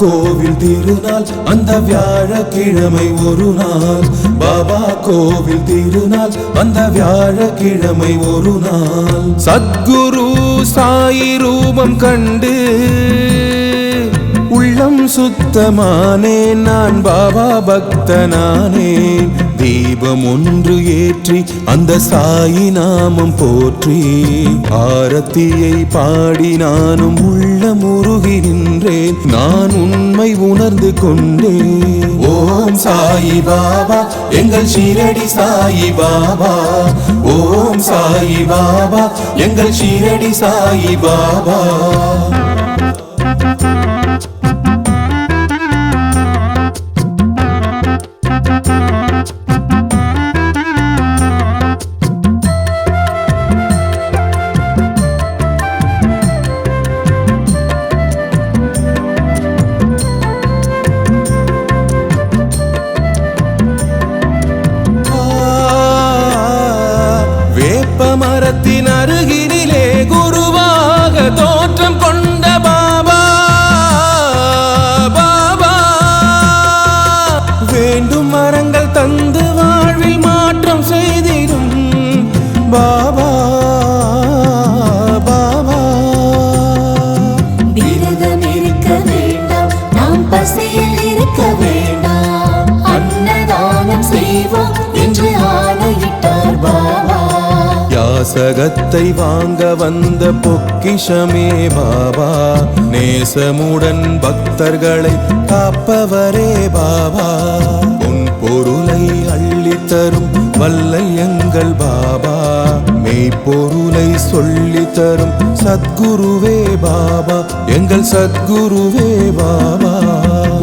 கோவில் திருநாள் அந்த வியாழக்கிழமை ஒரு நாள். பாபா கோவில் திருநாள் அந்த வியாழக்கிழமை ஒரு நாள். சத்குரு சாயி ரூபம் கண்டு சுத்தமானே நான் பாபா பக்தனானே. தீபம் ஒன்று ஏற்றி அந்த சாயி நாமம் போற்றி. ஆரத்தியை பாடி நானும் உள்ள முருகின்றேன் நான் உண்மை உணர்ந்து கொண்டேன். ஓம் சாயி பாபா எங்கள் ஷீரடி சாயி பாபா. ஓம் சாயி பாபா எங்கள் ஷீரடி சாயி பாபா. வாசகத்தை வாங்க வந்த பொக்கிஷமே பாபா. நேசமுடன் பக்தர்களை காப்பவரே பாபா. உன் பொருளை அள்ளித் தரும் எங்கள் பாபா. மெய்ப்பொருளை சொல்லி தரும் சத்குருவே பாபா. எங்கள் சத்குருவே பாபா.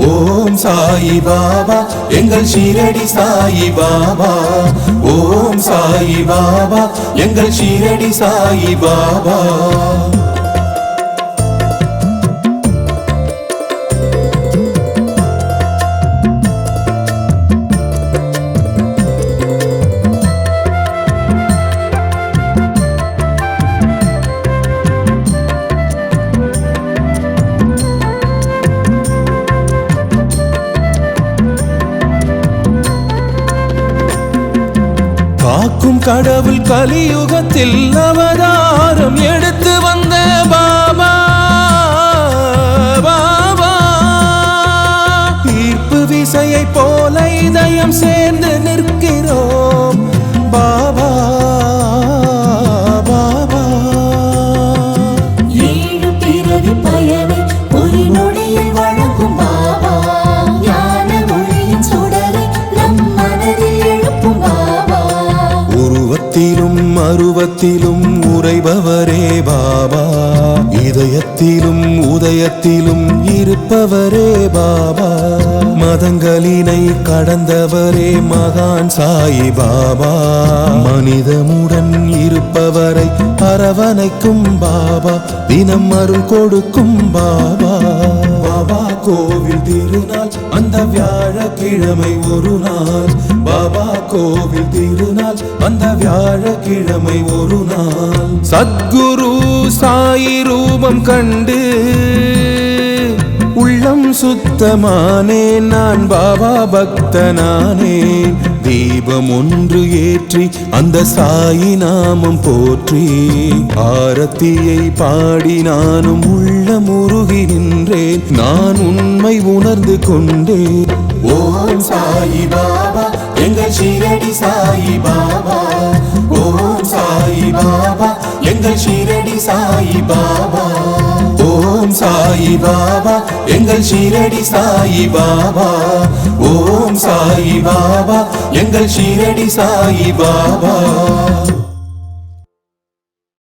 ஓம் சாயி பாபா. எங்கள் ஷீரடி சாயி பாபா. சாயி பாபா எங்கள் ஷீரடி சாயி பாபா. காக்கும் கடவுள் கலியுகத்தில் அவதாரம் எடுத்து வந்த இதயத்திலும் அருவத்திலும் உறைபவரே பாபா. இதயத்திலும் உதயத்திலும் இருப்பவரே பாபா. மதங்களினை கடந்தவரே மகான் சாயி பாபா. மனிதமுடன் இருப்பவரை அரவணைக்கும் பாபா. தினம் அருள் கொடுக்கும் பாபா. ஒரு நாள் அந்த வியாழக்கிழமை ஒரு நாள். பாபா கோவில் திருநாள் அந்த வியாழக்கிழமை ஒரு நாள். சத்குரு சாயி ரூபம் கண்டு உள்ளம் சுத்தமானே நான் பாபா பக்தனானே. தீபம் ஒன்று ஏற்றி அந்த சாயி நாமம் போற்றி. ஆரத்தியை பாடி நானும் உள்ள முருகி நின்றேன் நான் உண்மை உணர்ந்து கொண்டேன். ஓம் சாயி பாபா எங்கள் ஷீரடி சாயி பாபா. ஓம் சாயி பாபா எங்கள் ஷீரடி சாயி பாபா. ஓம் சாயி பாபா எங்கள் ஷீரடி சாயி பாபா. ஓம் சாயி பாபா எங்கள் ஷீரடி சாயி பாபா.